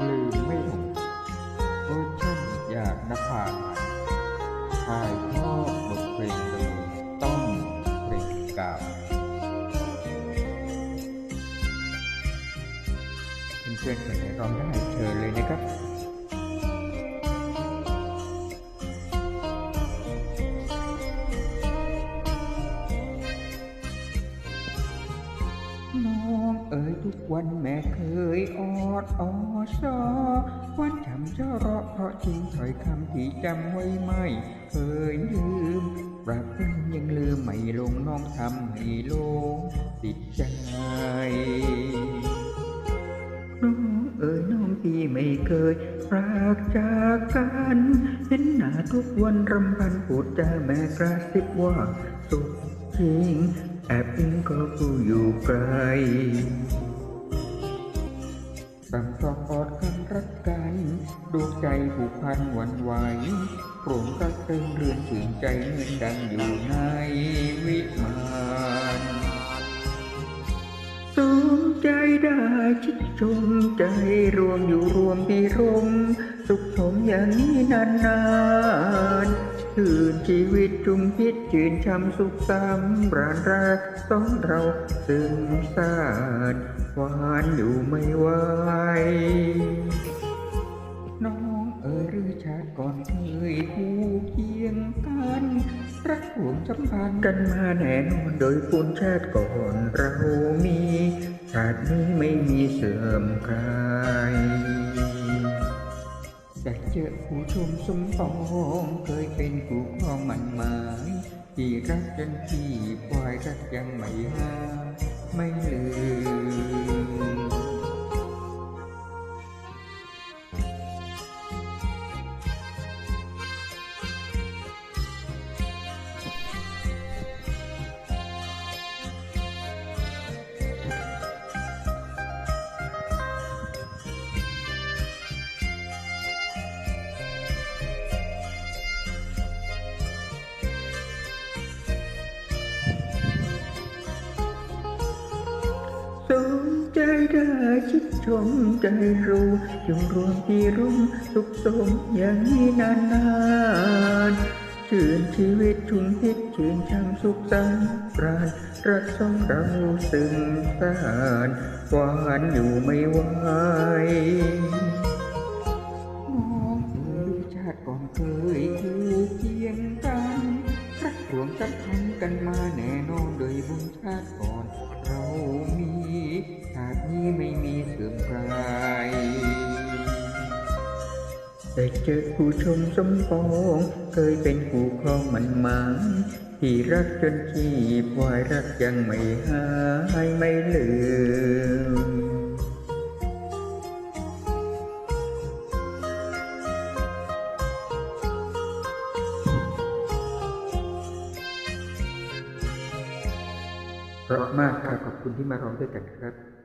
ลืมไม่ลงเวอร์ชันอยากนภาถ่ายทอดบทเพลงโดยต้องเพลงกาวเพื่อนๆคนไหนร้องได้เชิญเลยนะครับน้อง เอ๋ยทุกวันแม่เคยออดออซอวันจำจ้าเราะเพราะจริงถอยคำที่จำไว้ไม่เคยลืมปรับปรุงยังลืมไม่ลงน้องทำให้ลงติดใจน้องเอ๋ยน้องพี่ไม่เคยรักจากกันเห็นหน้าทุกวันรำพันพูดใจแม่กระซิบว่าสุขจริง แอบอิงก็ผู้อยู่ไกลต่างตองอดกันรักกันดวงใจผูกพันหวันไหวโปร่งรักเติมเรือนชื่นใจเหมือนดังอยู่ในวิมานสมใจได้ชิดชมใจรวมอยู่รวมปีรม สุขสมอย่างนี้นานๆชื่นชีวิตจุมพิ ษชื่นช้ำสุขสำราญรักสองเราซึ่งสานหวานอยู่ไม่ไหวน้องเอ๋ยหรือชาติก่อนเคยคู่เคียงกัน รักห่วงสัมพันกันมาแน่นอนโดยปุญชาติก่อนเรามีชาตินี้ไม่มีเสื่อมคลายแต่เจอผู้ชมสมปองเคยเป็นผู้ครองมันหมาย ที่รักจนที่ปล่อยรักยังไม่หาไม่ลืม ได้ชิดชมใจรู้จงรวมที่รุ่มสุขสมอย่างนี้นานนานๆชื่นชีวิตชุมพิษชื่นช่ำสุขสันต์ปราณรักสองเราซึ่งสานหวานอยู่ไม่ไหวมองดูชาติก่อนเคยคู่เคียงกัน รวมสัมพันธ์กันมาแน่นอนโดยบุญชาติก่อน เรามีชาตินี้ไม่มีเสื่อมคลายแต่เจอผู้ชมสมปองเคยเป็นคู่ครองมันหมายที่รักจนชีพวายรักยังไม่หายไม่ลืม เพราะมากครับขอบคุณที่มาร้องด้วยกันครับ